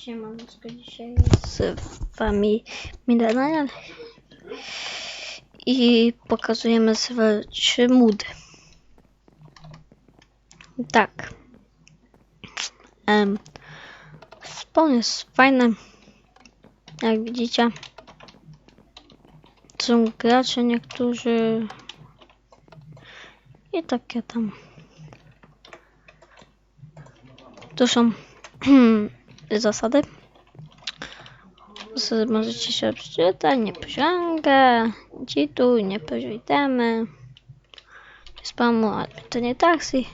Siemaneczko, dzisiaj z wami Millennial i pokazujemy sobie trzy moody. Tak. Um, spawn jest fajny. Jak widzicie. Są gracze niektórzy i takie tam. To są zasady. Możecie się przeczytać, nie ci tu, nie nie spamu, ale to nie taksi.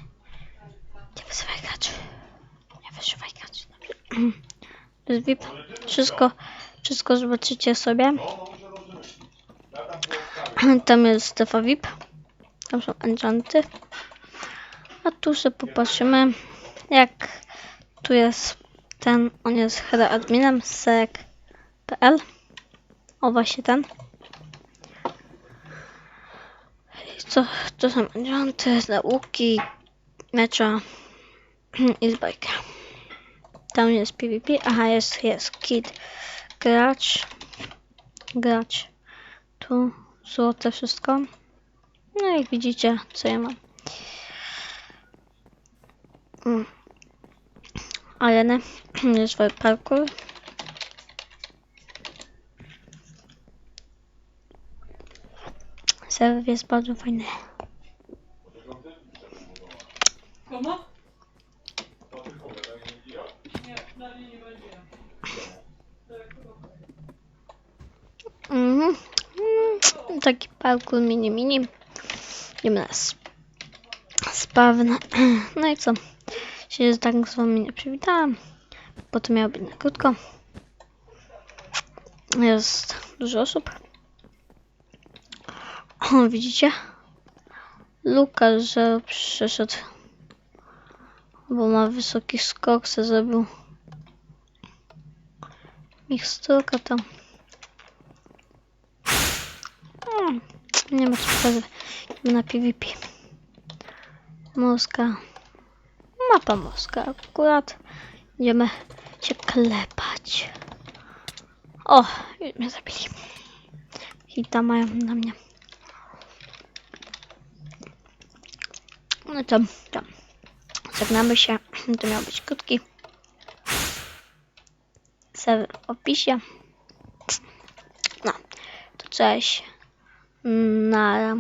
Nie wyzywaj graczy. Nie wyzywaj graczy. Dobrze. VIP. Wszystko, wszystko zobaczycie sobie. Tam jest strefa VIP. Tam są enchanty. A tu sobie popatrzymy, jak tu jest ten, on jest chyba adminem sek.pl. O właśnie ten. I Co, to są enchanty, nauki, mecza i z. Tam jest PvP, aha jest, jest kid, gracz, gracz. Tu złote wszystko. No jak widzicie, co ja mam. Mm. Areny, jest swój parkour. Serwer jest bardzo fajny. Komu? Mhm. Mm, Taki parkour mini mini. Idziemy na sp- spawn. No i co? Się tak z wami nie przywitałam. Bo to miało być na krótko. Jest dużo osób. O, widzicie? Lukas, że przyszedł. Bo ma wysoki skok, se zrobił. Miksturka tam. Hmm, nie ma co pokazywać. Na PvP. Moska. Mapa moska akurat. Idziemy się klepać. O, już mnie zabili. Hita mają na mnie. No to, to. Żegnamy się. To miał być krótki. Serwer w opisie. No, to cześć. Na